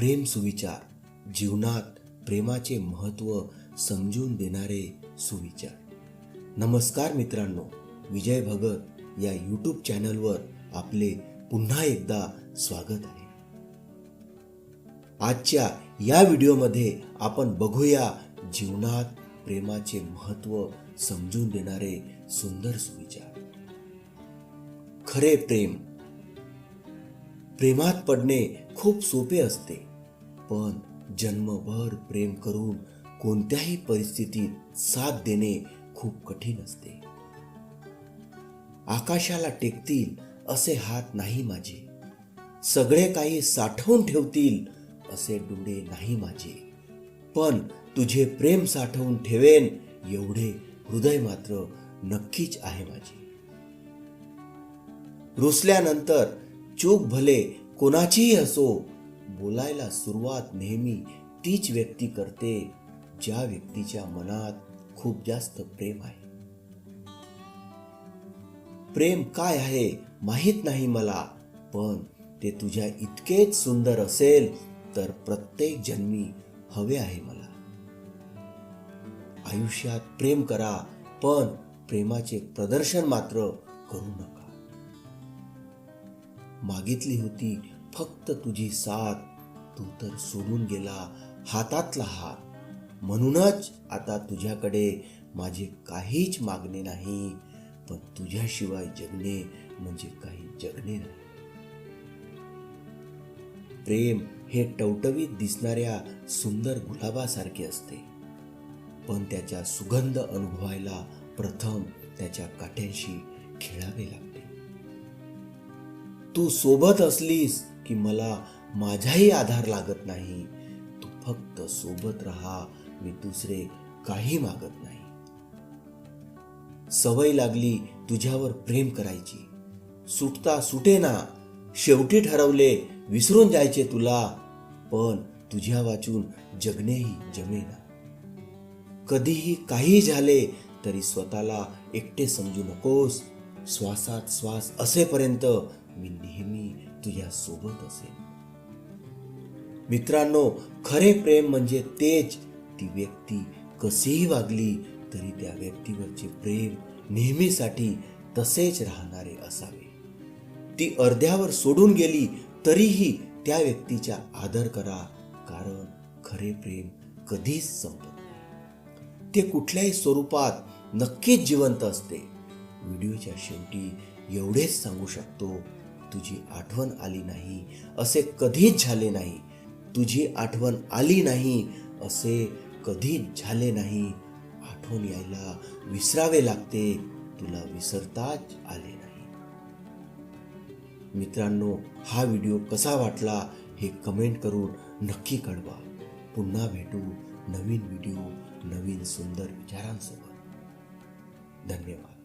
प्रेम सुविचार जीवनात प्रेमाचे महत्त्व समजून देणारे सुविचार. नमस्कार मित्रांनो विजय भगत या यूट्यूब चॅनलवर आपले पुन्हा एकदा स्वागत आहे. आजच्या या व्हिडिओमध्ये आपण बघूया जीवनात प्रेमाचे महत्त्व समजून देणारे सुंदर सुविचार. खरे प्रेम प्रेमात पडणे खूप सोपे असते. पण जन्मभर प्रेम करून कोणत्याही परिस्थितीत साथ देणे खूप कठीण असते. आकाशाला टेकतील असे हात नाही माझे. सगळे काही साठवून ठेवतील असे डोळे नाही माझे. पण तुझे प्रेम साठवून ठेवेन एवढे हृदय मात्र नक्कीच आहे माझे. रुसल्यानंतर चूक भले कोणाचीही असो बोलायला सुरुवात नेहमी तीच व्यक्ती करते ज्या व्यक्तीच्या मनात खूप जास्त प्रेम आहे. प्रेम काय आहे माहीत नाही मला पण ते तुझ्या इतकेच सुंदर असेल तर प्रत्येक जन्मी हवे आहे मला. आयुष्यात प्रेम करा पण प्रेमाचे प्रदर्शन मात्र करू नका. मागितली होती फक्त तुझी साथ तू तर सोडून गेला हातातला हात. म्हणूनच आता तुझ्याकडे माझे काहीच मागणे नाही पण तुझ्याशिवाय जगणे म्हणजे काही जगणे नाही. प्रेम हे टवटवीत दिसणाऱ्या सुंदर गुलाबासारखे असते पण त्याचा सुगंध अनुभवायला प्रथम त्याच्या काट्यांशी खेळावे लागते. तू सोबत असलीस की मला माझाही आधार लागत नाही. तू फक्त सोबत राहा मी दुसरे काही मागत नाही. सवय लागली तुझ्यावर प्रेम करायची. सुटता सुटेना शेवटी ठरवले विसरून जायचे तुला पण तुझ्या वाचून जगणेही जमेना. कधीही काही झाले तरी स्वतःला एकटे समजू नकोस. श्वासात श्वास असेपर्यंत मी आपल्यासोबत असेल मित्रांनो खरे प्रेम म्हणजे तेच. ती व्यक्ती कशीही वागली तरी त्या व्यक्तीवरचे प्रेम नेहमीसाठी तसेच राहणारे असावे. ती अर्ध्यावर सोडून गेली तरीही त्या व्यक्तीचा आदर करा कारण खरे प्रेम कधीच संपत नाही. ते कुठल्याही स्वरूपात नक्कीच जिवंत असते. व्हिडिओच्या शेवटी एवढेच सांगू शकतो तुझी आठवण आली नाही असे कधीच झाले नाही. तुझी आठवण आली नाही असे कधीच झाले नाही. आठवण यायला विसरावे लागते तुला विसरताच आले नाही. मित्रांनो हा व्हिडिओ कसा वाटला हे कमेंट करून नक्की कळवा. पुन्हा भेटू नवीन व्हिडिओ नवीन सुंदर विचारांसोबत. धन्यवाद.